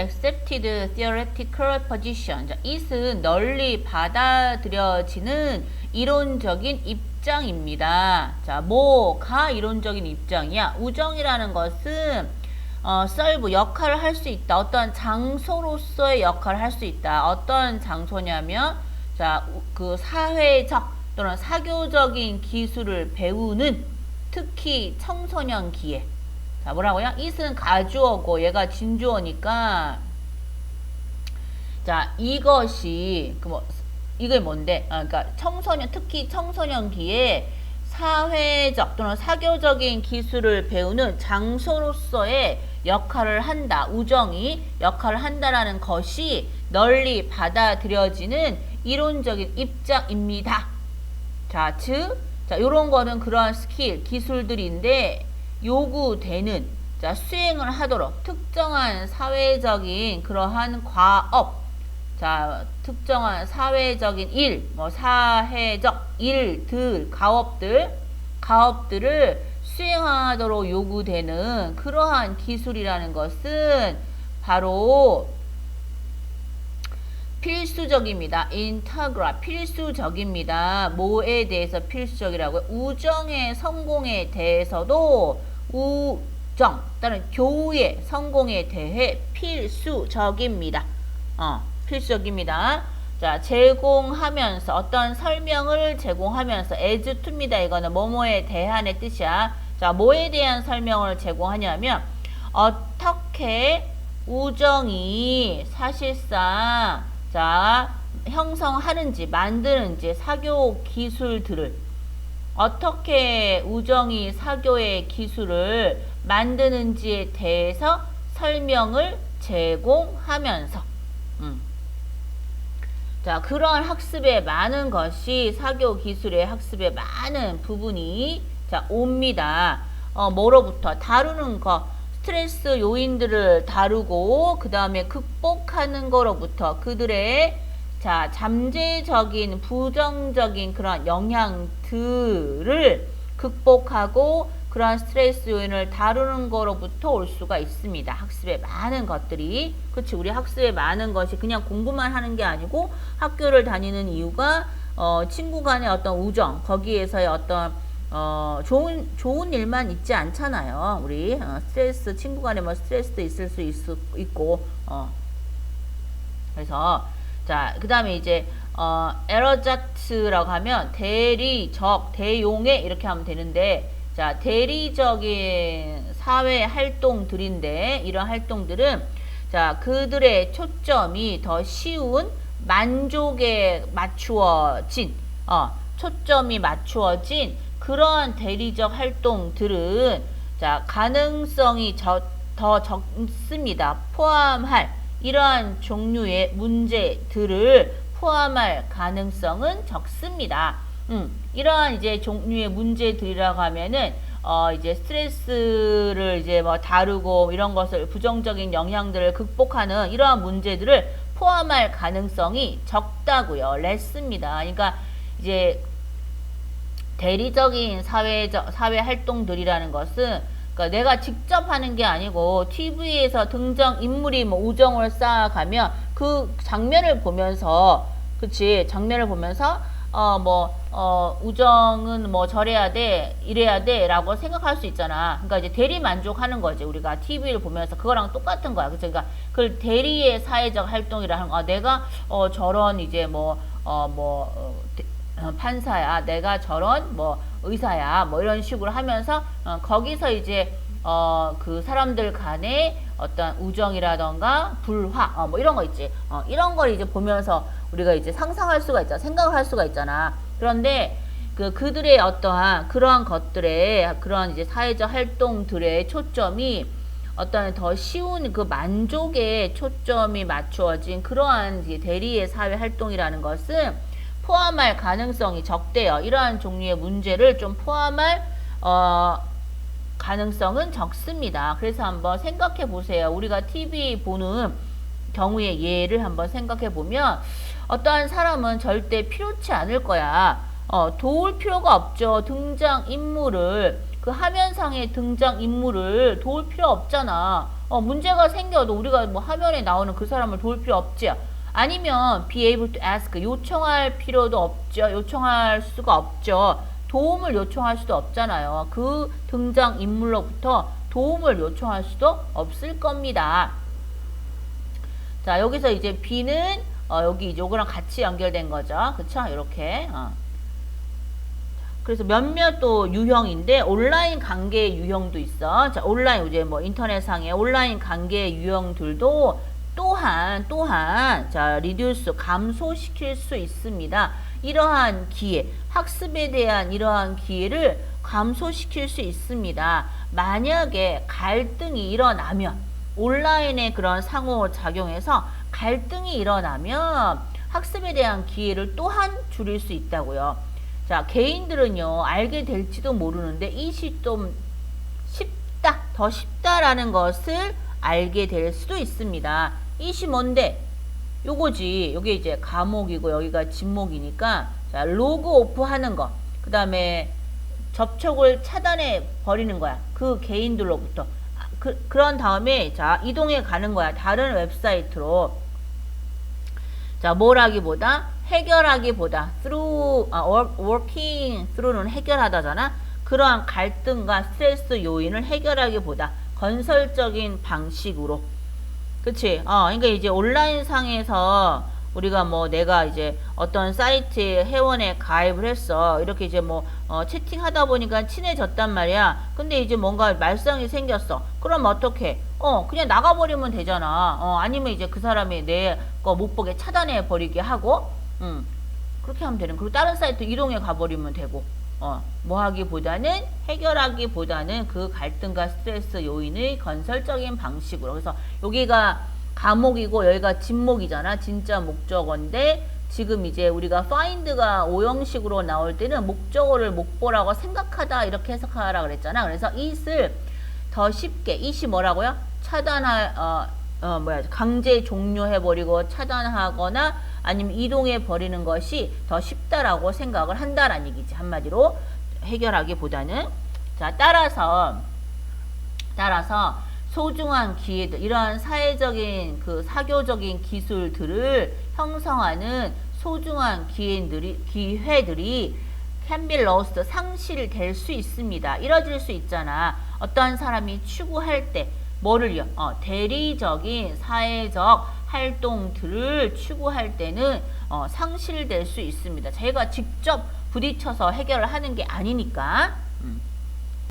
accepted theoretical position. 자, it은 널리 받아들여지는 이론적인 입장입니다. 자, 뭐가 이론적인 입장이야? 우정이라는 것은 어, serve 역할을 할 수 있다. 어떤 장소로서의 역할을 할 수 있다. 어떤 장소냐면 자, 우- 그 사회적 또는 사교적인 기술을 배우는 특히 청소년기에 자, 뭐라고요? it은 가주어고 얘가 진주어니까 자, 이것이 그 뭐 이게 뭔데? 아, 그러니까 청소년 특히 청소년기에 사회적 또는 사교적인 기술을 배우는 장소로서의 역할을 한다. 우정이 역할을 한다라는 것이 널리 받아들여지는 이론적인 입장입니다. 자, 즉, 자, 요런 거는 그러한 스킬, 기술들인데 요구되는 자, 수행을 하도록 특정한 사회적인 그러한 과업, 자, 특정한 사회적인 일, 뭐 사회적 일들, 가업들, 가업들을 수행하도록 요구되는 그러한 기술이라는 것은 바로 필수적입니다. 인타그라 필수적입니다. 뭐에 대해서 필수적이라고요? 우정의 성공에 대해서도 우정 또는 교우의 성공에 대해 필수적입니다. 어, 필수적입니다. 자, 제공하면서 어떤 설명을 제공하면서 as to입니다. 이거는 뭐뭐에 대한의 뜻이야. 자, 뭐에 대한 설명을 제공하냐면 어떻게 우정이 사실상 자 형성하는지 만드는지 사교 기술들을 어떻게 우정이 사교의 기술을 만드는지에 대해서 설명을 제공하면서 음. 자 그러한 학습에 많은 것이 사교 기술의 학습에 많은 부분이 자 옵니다. 어, 뭐로부터 다루는 거 스트레스 요인들을 다루고 그 다음에 극복하는 거로부터 그들의 자 잠재적인 부정적인 그런 영향들을 극복하고 그러한 스트레스 요인을 다루는 거로부터 올 수가 있습니다. 학습에 많은 것들이 그렇지 우리 학습에 많은 것이 그냥 공부만 하는 게 아니고 학교를 다니는 이유가 어, 친구 간의 어떤 우정 거기에서의 어떤 어, 좋은, 좋은 일만 있지 않잖아요. 우리, 어, 스트레스, 친구 간에 뭐 스트레스도 있을 수 있, 있고, 어. 그래서, 자, 그 다음에 이제, 어, 에러자트라고 하면 대리적, 대용해 이렇게 하면 되는데, 자, 대리적인 사회 활동들인데, 이런 활동들은, 자, 그들의 초점이 더 쉬운 만족에 맞추어진, 어, 초점이 맞추어진 그러한 대리적 활동들은 자 가능성이 저, 더 적습니다. 포함할 이러한 종류의 문제들을 포함할 가능성은 적습니다. 음, 이러한 이제 종류의 문제들이라고 하면은 어 이제 스트레스를 이제 뭐 다루고 이런 것을 부정적인 영향들을 극복하는 이러한 문제들을 포함할 가능성이 적다고요. les입니다. 그러니까 이제 대리적인 사회적 사회 활동들이라는 것은 그러니까 내가 직접 하는 게 아니고 TV에서 등장 인물이 뭐 우정을 쌓아가면 그 장면을 보면서 그치 장면을 보면서 어 뭐 어 우정은 뭐 저래야 돼 이래야 돼라고 생각할 수 있잖아. 그러니까 이제 대리 만족하는 거지 우리가 TV를 보면서 그거랑 똑같은 거야. 그치? 그러니까 그 대리의 사회적 활동이라는 거 아, 내가 어 저런 이제 뭐 어뭐 어, 대- 어, 판사야, 내가 저런 뭐 의사야, 뭐 이런 식으로 하면서 어, 거기서 이제 어, 그 사람들 간의 어떤 우정이라던가 불화, 어, 뭐 이런 거 있지. 어, 이런 걸 이제 보면서 우리가 이제 상상할 수가 있잖아, 생각을 할 수가 있잖아. 그런데 그 그들의 어떠한 그러한 것들의 그러한 이제 사회적 활동들의 초점이 어떤 더 쉬운 그 만족에 초점이 맞추어진 그러한 대리의 사회 활동이라는 것은 포함할 가능성이 적대요. 이러한 종류의 문제를 좀 포함할 어, 가능성은 적습니다. 그래서 한번 생각해 보세요. 우리가 TV 보는 경우의 예를 한번 생각해 보면 어떠한 사람은 절대 필요치 않을 거야. 어, 도울 필요가 없죠. 등장 인물을 그 화면상의 등장 인물을 도울 필요 없잖아. 어, 문제가 생겨도 우리가 뭐 화면에 나오는 그 사람을 도울 필요 없지. 아니면 be able to ask 요청할 필요도 없죠. 요청할 수가 없죠. 도움을 요청할 수도 없잖아요. 그 등장 인물로부터 도움을 요청할 수도 없을 겁니다. 자, 여기서 이제 B는 어, 여기 요거랑 같이 연결된 거죠. 그쵸? 이렇게. 어. 그래서 몇몇 또 유형인데 온라인 관계 유형도 있어. 자, 온라인 이제 뭐 인터넷상의 온라인 관계 유형들도 또한 또한 자, 리듀스 감소시킬 수 있습니다. 이러한 기회, 학습에 대한 이러한 기회를 감소시킬 수 있습니다. 만약에 갈등이 일어나면 온라인의 그런 상호작용에서 갈등이 일어나면 학습에 대한 기회를 또한 줄일 수 있다고요. 자, 개인들은요, 알게 될지도 모르는데 이시 좀 쉽다, 더 쉽다라는 것을 알게 될 수도 있습니다. 이시 뭔데? 요거지. 요게 이제 과목이고 여기가 진목이니까 자, 로그 오프 하는 거. 그 다음에 접촉을 차단해 버리는 거야. 그 개인들로부터. 아, 그, 그런 다음에 자, 이동해 가는 거야. 다른 웹사이트로. 자, 뭘 하기보다 해결하기보다 through 아, work- working through는 해결하다잖아. 그러한 갈등과 스트레스 요인을 해결하기보다 건설적인 방식으로 그치? 어, 그러니까 이제 온라인 상에서 우리가 뭐 내가 이제 어떤 사이트에 회원에 가입을 했어. 이렇게 이제 뭐 어, 채팅하다 보니까 친해졌단 말이야. 근데 이제 뭔가 말썽이 생겼어. 그럼 어떻게? 어, 그냥 나가버리면 되잖아. 어, 아니면 이제 그 사람이 내 거 못 보게 차단해 버리게 하고, 음, 그렇게 하면 되는. 그리고 다른 사이트 이동해 가버리면 되고. 어, 뭐 하기보다는 해결하기보다는 그 갈등과 스트레스 요인의 건설적인 방식으로. 그래서 여기가 감목이고 여기가 진목이잖아. 진짜 목적어인데 지금 이제 우리가 find가 오형식으로 나올 때는 목적어를 목보라고 생각하다 이렇게 해석하라 그랬잖아. 그래서 it을 더 쉽게 it이 뭐라고요? 차단할 어, 어 뭐야 강제 종료해버리고 차단하거나 아니면 이동해 버리는 것이 더 쉽다라고 생각을 한다라는 얘기지 한마디로 해결하기보다는 자 따라서 따라서 소중한 기회들 이러한 사회적인 그 사교적인 기술들을 형성하는 소중한 기회들이 기회들이 can be lost 상실될 수 있습니다. 이뤄질 수 있잖아. 어떠한 사람이 추구할 때 뭐를요? 어, 대리적인 사회적 활동들을 추구할 때는 어, 상실될 수 있습니다. 제가 직접 부딪혀서 해결을 하는 게 아니니까. 음.